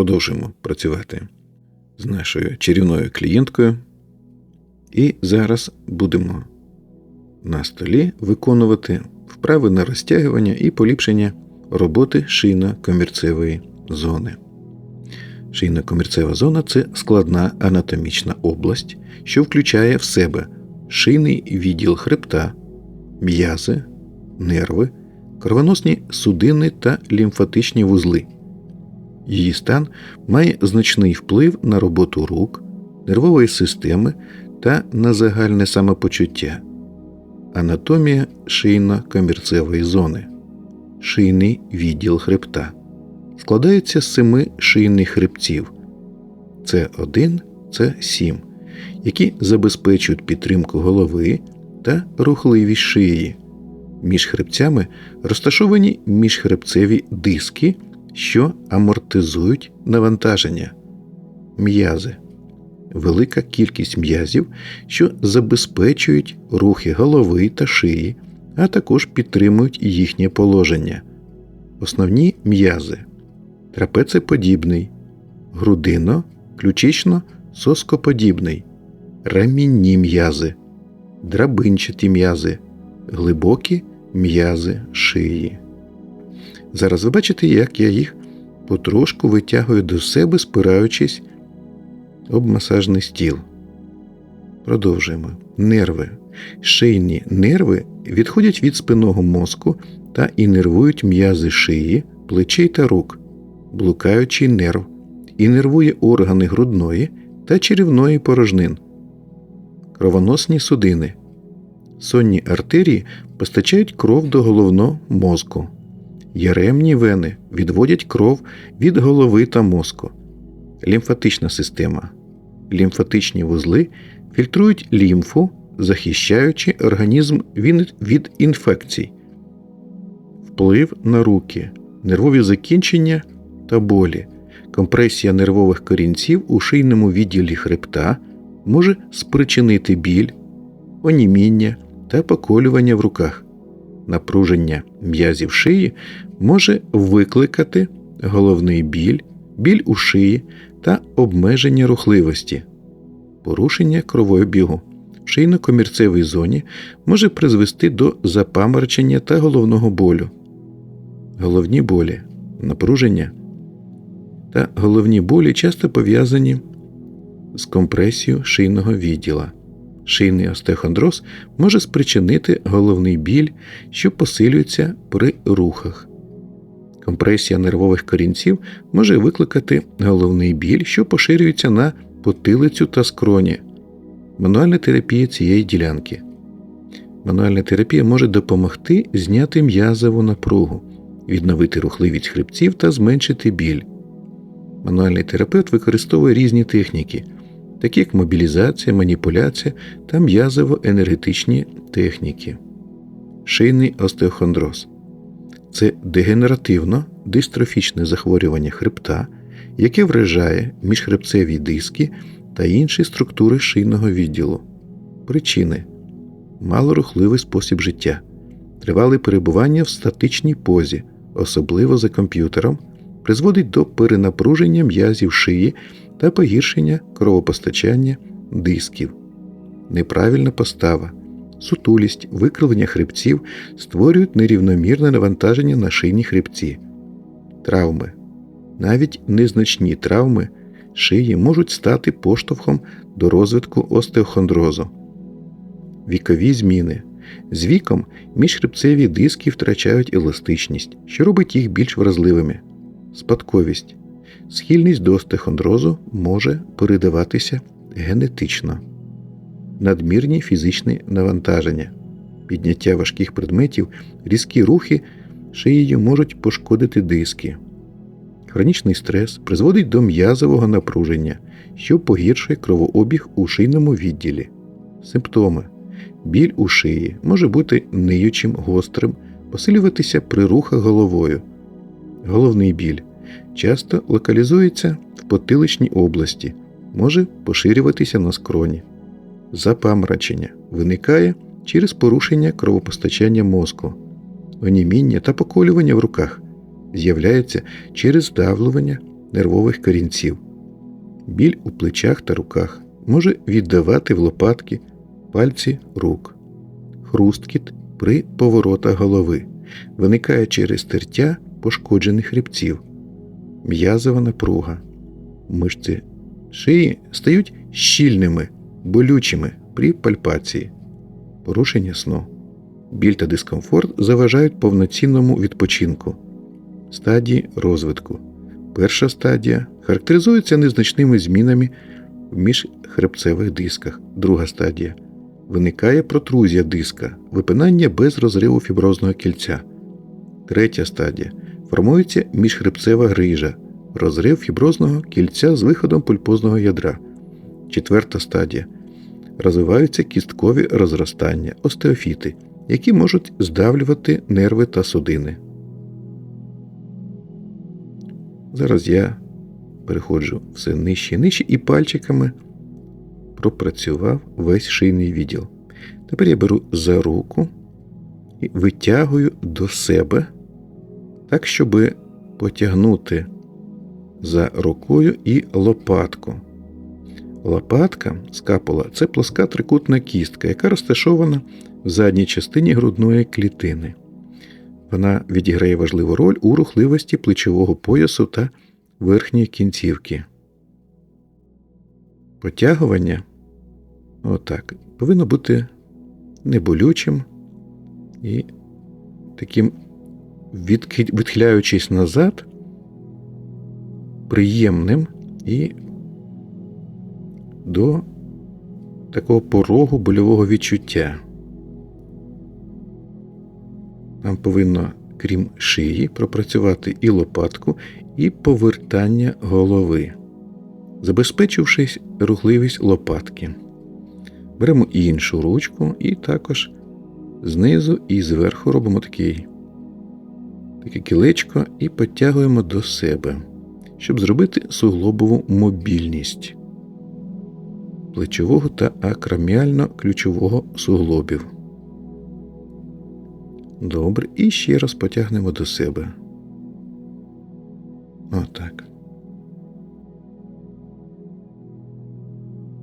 продовжуємо працювати з нашою чарівною клієнткою. І зараз будемо на столі виконувати вправи на розтягування і поліпшення роботи шийно-комірцевої зони. Шийно-комірцева зона це складна анатомічна область, що включає в себе шийний відділ хребта, м'язи, нерви, кровоносні судини та лімфатичні вузли. Її стан має значний вплив на роботу рук, нервової системи та на загальне самопочуття. Анатомія шийно-комірцевої зони, шийний відділ хребта складається з семи шийних хребців С1, С7, які забезпечують підтримку голови та рухливість шиї. Між хребцями розташовані міжхребцеві диски, що амортизують навантаження, м'язи, велика кількість м'язів, що забезпечують рухи голови та шиї, а також підтримують їхнє положення. Основні м'язи трапецеподібний, грудино, ключично соскоподібний, рамінні м'язи, драбинчаті м'язи, глибокі м'язи шиї. Зараз ви бачите, як я їх потрошку витягую до себе, спираючись об масажний стіл. Продовжуємо. Нерви. Шийні нерви відходять від спинного мозку та інервують м'язи шиї, плечей та рук блукаючий нерв, і нервує органи грудної та черівної порожнин, кровоносні судини. Сонні артерії постачають кров до головного мозку. Яремні вени відводять кров від голови та мозку. Лімфатична система. Лімфатичні вузли фільтрують лімфу, захищаючи організм від інфекцій, вплив на руки, нервові закінчення та болі. Компресія нервових корінців у шийному відділі хребта може спричинити біль, оніміння та поколювання в руках. Напруження м'язів шиї може викликати головний біль, біль у шиї та обмеження рухливості, порушення кровообігу в шийно-комірцевій зоні може призвести до запаморочення та головного болю. Головні болі, напруження та головні болі часто пов'язані з компресією шийного відділа. Шийний остеохондроз може спричинити головний біль, що посилюється при рухах. Компресія нервових корінців може викликати головний біль, що поширюється на потилицю та скроні. Мануальна терапія цієї ділянки. Мануальна терапія може допомогти зняти м'язову напругу, відновити рухливість хребців та зменшити біль. Мануальний терапевт використовує різні техніки, такі як мобілізація, маніпуляція та м'язово-енергетичні техніки. Шийний остеохондроз це дегенеративно дистрофічне захворювання хребта, яке вражає міжхребцеві диски та інші структури шийного відділу. Причини малорухливий спосіб життя, тривале перебування в статичній позі, особливо за комп'ютером призводить до перенапруження м'язів шиї та погіршення кровопостачання дисків. Неправильна постава, сутулість, викривлення хребців створюють нерівномірне навантаження на шийні хребці, травми. Навіть незначні травми шиї можуть стати поштовхом до розвитку остеохондрозу. Вікові зміни. З віком міжхребцеві диски втрачають еластичність, що робить їх більш вразливими. Спадковість. Схильність до остеохондрозу може передаватися генетично, надмірні фізичні навантаження, підняття важких предметів, різкі рухи шиєю можуть пошкодити диски. Хронічний стрес призводить до м'язового напруження, що погіршує кровообіг у шийному відділі. Симптоми. Біль у шиї може бути ниючим, гострим, посилюватися при рухах головою. Головний біль. Часто локалізується в потиличній області, може поширюватися на скроні. Запамрачення виникає через порушення кровопостачання мозку, оніміння та поколювання в руках, з'являється через здавлювання нервових корінців. Біль у плечах та руках може віддавати в лопатки пальці рук, хрусткіт при поворотах голови, виникає через тертя пошкоджених хребців, м'язова напруга. Мишці шиї стають щільними, болючими при пальпації, порушення сну. Біль та дискомфорт заважають повноцінному відпочинку. Стадії розвитку. Перша стадія характеризується незначними змінами в міжхребцевих дисках. Друга стадія виникає протрузія диска, випинання без розриву фіброзного кільця. Третя стадія формується міжхребцева грижа, розрив фіброзного кільця з виходом пульпозного ядра. Четверта стадія розвиваються кісткові розростання, остеофіти, які можуть здавлювати нерви та судини. Зараз я переходжу все нижче і нижче і пальчиками пропрацював весь шийний відділ. Тепер я беру за руку і витягую до себе так, щоб потягнути за рукою і лопатку. Лопатка скапула це плоска трикутна кістка, яка розташована в задній частині грудної клітини. Вона відіграє важливу роль у рухливості плечового поясу та верхньої кінцівки. Потягування отак, повинно бути неболючим і таким відхиляючись назад, приємним і до такого порогу больового відчуття. Нам повинно, крім шиї, пропрацювати і лопатку, і повертання голови, забезпечившись рухливість лопатки. Беремо іншу ручку і також знизу і зверху робимо такий, таке кілечко і підтягуємо до себе, щоб зробити суглобову мобільність плечового та акроміально-ключового суглобів. Добре, і ще раз потягнемо до себе. Отак.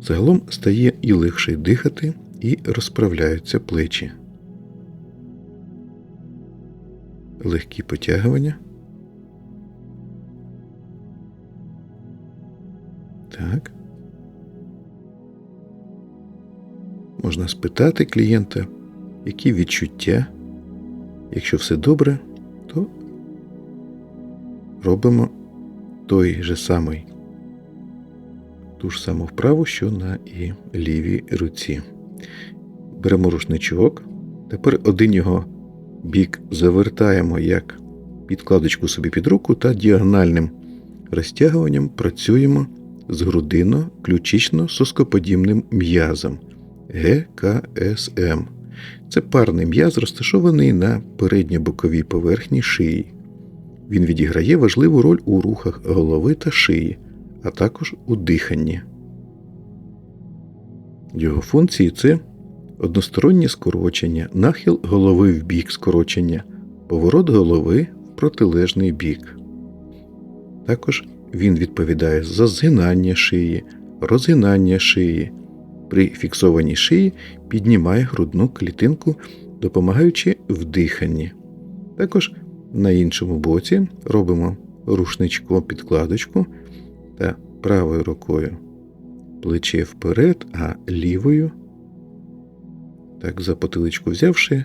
Загалом стає і легше дихати, і розправляються плечі. Легкі потягування. Так. Можна спитати клієнта, які відчуття. Якщо все добре, то робимо той же самий ту ж саму вправу, що на і лівій руці. Беремо рушничок. Тепер один його бік завертаємо як підкладочку собі під руку та діагональним розтягуванням працюємо з грудино ключично соскоподібним м'язом ГКСМ. Це парний м'яз, розташований на передньо-боковій поверхні шиї. Він відіграє важливу роль у рухах голови та шиї, а також у диханні. Його функції це одностороннє скорочення, нахил голови в бік скорочення, поворот голови в протилежний бік. Також він відповідає за згинання шиї, розгинання шиї. При фіксованій шиї піднімає грудну клітинку, допомагаючи в диханні. Також на іншому боці робимо рушничко підкладочку та правою рукою плече вперед, а лівою, так за потиличку взявши,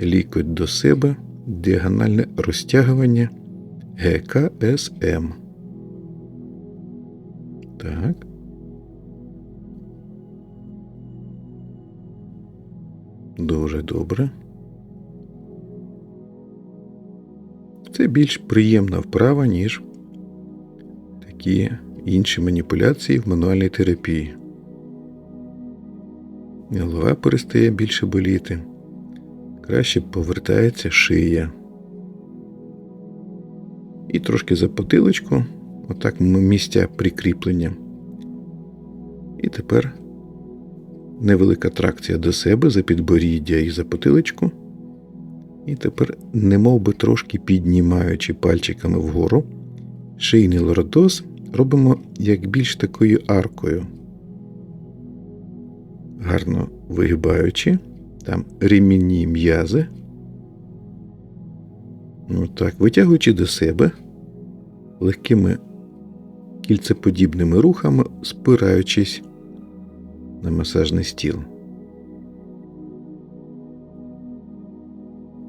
лікоть до себе, діагональне розтягування ГКСМ. Так. Дуже добре. Це більш приємна вправа, ніж такі інші маніпуляції в мануальній терапії. Голова перестає більше боліти, краще повертається шия. І трошки за потилочку, отак місця прикріплення. І тепер невелика тракція до себе за підборіддя і за потиличку. І тепер, немов би трошки піднімаючи пальчиками вгору, шийний лордоз робимо як більш такою аркою. Гарно вигибаючи, там ремінні м'язи. Отак, витягуючи до себе легкими кільцеподібними рухами, спираючись на масажний стіл.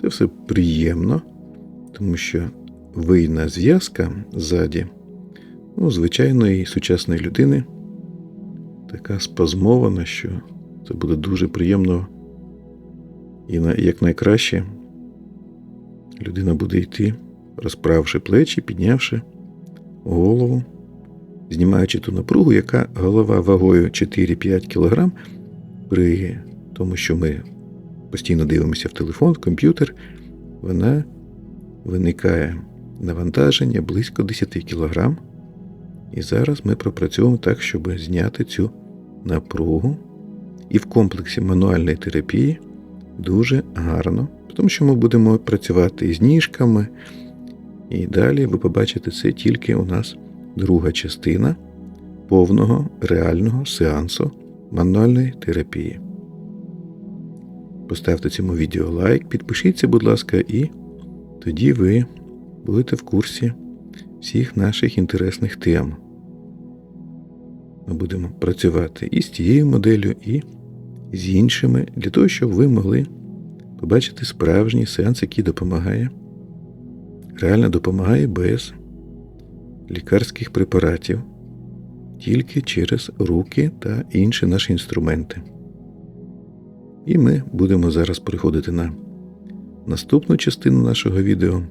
Це все приємно, тому що вийна зв'язка ззаді у звичайної сучасної людини така спазмована, що це буде дуже приємно і на- як найкраще людина буде йти, розправивши плечі, піднявши голову, знімаючи ту напругу, яка голова вагою 4-5 кг при тому, що ми постійно дивимося в телефон, в комп'ютер, вона виникає навантаження близько 10 кг. І зараз ми пропрацьовуємо так, щоб зняти цю напругу. І в комплексі мануальної терапії дуже гарно, тому що ми будемо працювати із ніжками. І далі ви побачите це тільки у нас друга частина повного реального сеансу мануальної терапії. Поставте цьому відео лайк, підпишіться, будь ласка, і тоді ви будете в курсі всіх наших інтересних тем. Ми будемо працювати і з тією моделлю, і з іншими, для того, щоб ви могли побачити справжній сеанс, який допомагає, реально допомагає без лікарських препаратів, тільки через руки та інші наші інструменти. І ми будемо зараз переходити на наступну частину нашого відео.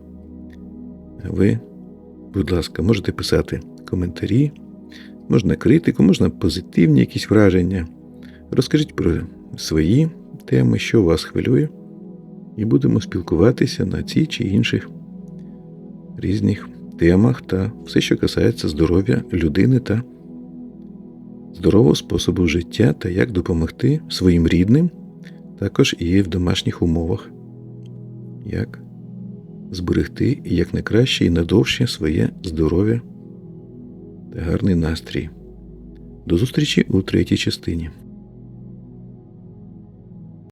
Ви, будь ласка, можете писати коментарі, можна критику, можна позитивні якісь враження. Розкажіть про свої теми, що вас хвилює, і будемо спілкуватися на ці чи інших різних темах та все, що касається здоров'я людини та здорового способу життя та як допомогти своїм рідним, також і в домашніх умовах, як зберегти якнайкраще і надовше своє здоров'я та гарний настрій. До зустрічі у третій частині.